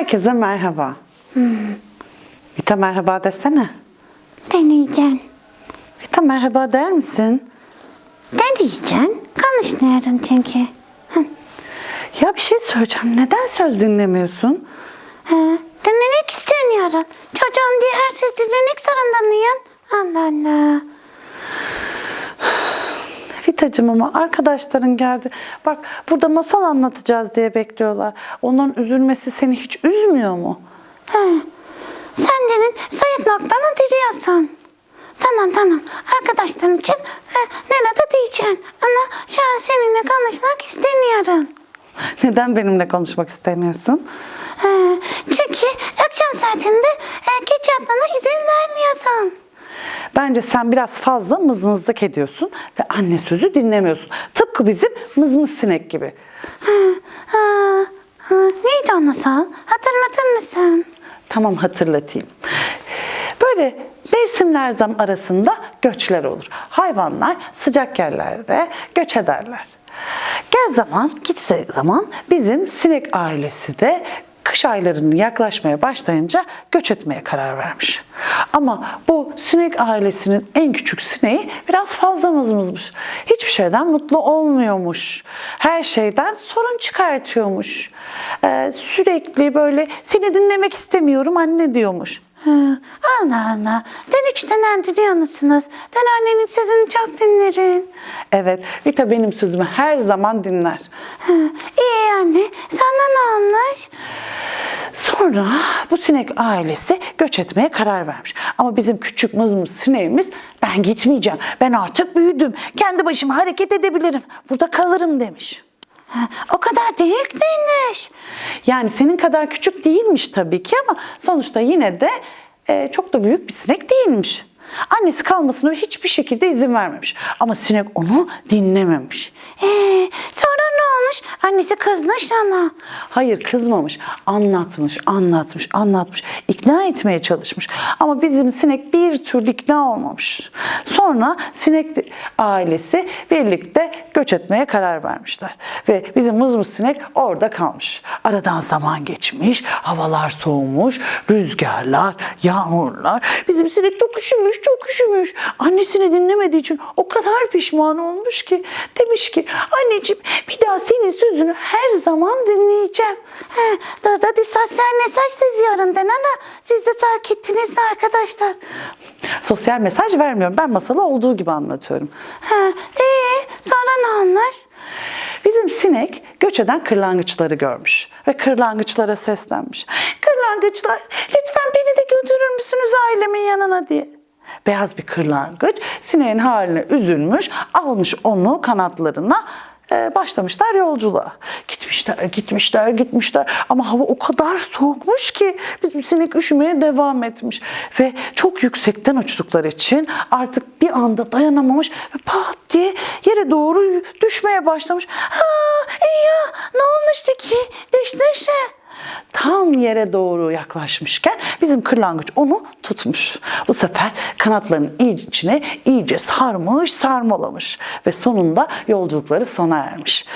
Herkese merhaba. Vita merhaba desene. Deneyeceğim. Vita merhaba der misin? Deneyeceğim. Konuşmuyorum çünkü. Hı. Ya bir şey söyleyeceğim. Neden söz dinlemiyorsun? Ha, dinlemek istemiyorum. Çocuğun diye her söz dinlemek zorundayım. Allah Allah. Vitacığım ama arkadaşların geldi. Bak burada masal anlatacağız diye bekliyorlar. Onların üzülmesi seni hiç üzmüyor mu? Ha, sen demin sayıt noktanı diliyorsun. Tamam tamam. Arkadaşların için e, nerede diyeceğim. Ama şu an seninle konuşmak istemiyorum. Neden benimle konuşmak istemiyorsun? Ha, çünkü akşam saatinde e, geç yatmana izin vermiyorsun. Bence sen biraz fazla mızmızlık ediyorsun ve anne sözü dinlemiyorsun. Tıpkı bizim mızmız sinek gibi. Ha, ha, ha. Neydi o masal? Hatırlatır mısın? Tamam hatırlatayım. Böyle mevsimler zam arasında göçler olur. Hayvanlar sıcak yerlere göç ederler. Gel zaman gitse zaman bizim sinek ailesi de kış aylarının yaklaşmaya başlayınca göç etmeye karar vermiş. Ama bu sinek ailesinin en küçük sineği biraz fazla mızmızmış. Hiçbir şeyden mutlu olmuyormuş. Her şeyden sorun çıkartıyormuş. Ee, sürekli böyle seni dinlemek istemiyorum anne diyormuş. Ha, Allah Allah. Ben hiç dinlendiriyor musunuz? Ben annenin sözünü çok dinlerim. Evet, Vita benim sözümü her zaman dinler. Ha, iyi anne. Sana ne olmuş? Sonra bu sinek ailesi göç etmeye karar vermiş. Ama bizim küçük mızmız sineğimiz ben gitmeyeceğim. Ben artık büyüdüm. Kendi başıma hareket edebilirim. Burada kalırım demiş. O kadar büyük değilmiş. Yani senin kadar küçük değilmiş tabii ki ama sonuçta yine de e, çok da büyük bir sinek değilmiş. Annesi kalmasına hiçbir şekilde izin vermemiş. Ama sinek onu dinlememiş. Ee? Annesi kızmış sana. Hayır kızmamış, anlatmış, anlatmış, anlatmış, ikna etmeye çalışmış. Ama bizim sinek bir türlü ikna olmamış. Sonra sinek ailesi birlikte göç etmeye karar vermişler. Ve bizim mızmız sinek orada kalmış. Aradan zaman geçmiş, havalar soğumuş, rüzgarlar, yağmurlar. Bizim sinek çok üşümüş, çok üşümüş. Annesini dinlemediği için o kadar pişman olmuş ki demiş ki anneciğim bir daha senin sözünü her zaman dinleyeceğim. Ha, dur da bir sosyal mesaj seziyorum ama siz de fark ettiniz mi arkadaşlar? Sosyal mesaj vermiyorum. Ben masalı olduğu gibi anlatıyorum. Ha, ee, sonra ne olmuş? Bizim sinek göç eden kırlangıçları görmüş ve kırlangıçlara seslenmiş. Kırlangıçlar lütfen beni de götürür müsünüz ailemin yanına diye. Beyaz bir kırlangıç sineğin haline üzülmüş, almış onu kanatlarına başlamışlar yolculuğa. Gitmişler, gitmişler, gitmişler ama hava o kadar soğukmuş ki bizim sinek üşümeye devam etmiş. Ve çok yüksekten uçtukları için artık bir anda dayanamamış ve pat diye yere doğru düşmeye başlamış. Ha, ya ne olmuştu ki? Düştüyse. Tam yere doğru yaklaşmışken bizim kırlangıç onu tutmuş. Bu sefer kanatlarının içine iyice sarmış, sarmalamış ve sonunda yolculukları sona ermiş.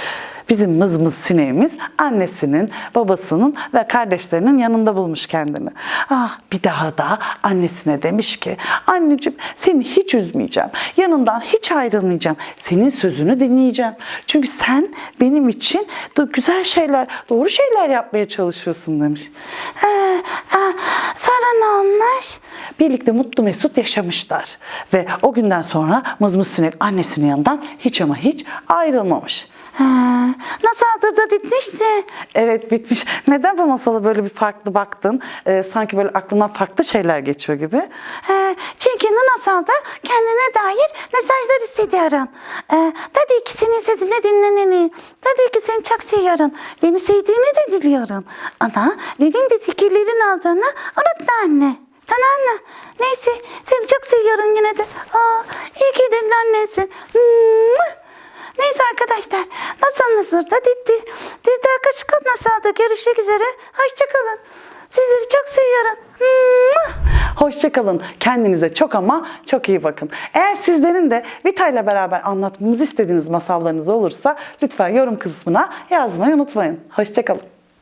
Bizim mızmız sineğimiz annesinin, babasının ve kardeşlerinin yanında bulmuş kendini. Ah bir daha da annesine demiş ki anneciğim seni hiç üzmeyeceğim. Yanından hiç ayrılmayacağım. Senin sözünü dinleyeceğim. Çünkü sen benim için güzel şeyler, doğru şeyler yapmaya çalışıyorsun demiş. Ha, ha, sonra ne olmuş? Birlikte mutlu mesut yaşamışlar. Ve o günden sonra mızmız sinek annesinin yanından hiç ama hiç ayrılmamış. Ha, nasıl da bitmişti? Evet bitmiş. Neden bu masala böyle bir farklı baktın? Ee, sanki böyle aklından farklı şeyler geçiyor gibi. Ee, çünkü Nunasal da kendine dair mesajlar hissediyorum. Ee, tabii ki senin sesini dinleneni, tabii ki seni çok seviyorum. Beni sevdiğini de diliyorum. Ama benim de fikirlerin aldığını unutma anne. Tamam mı? Neyse seni çok seviyorum yine de. Aa, iyi ki de annesin. Mua! Neyse arkadaşlar masalınız da bitti. Bir daha kaçık masalda görüşmek üzere. Hoşçakalın. Sizleri çok seviyorum. Hoşçakalın. Kendinize çok ama çok iyi bakın. Eğer sizlerin de Vita ile beraber anlatmamızı istediğiniz masallarınız olursa lütfen yorum kısmına yazmayı unutmayın. Hoşçakalın.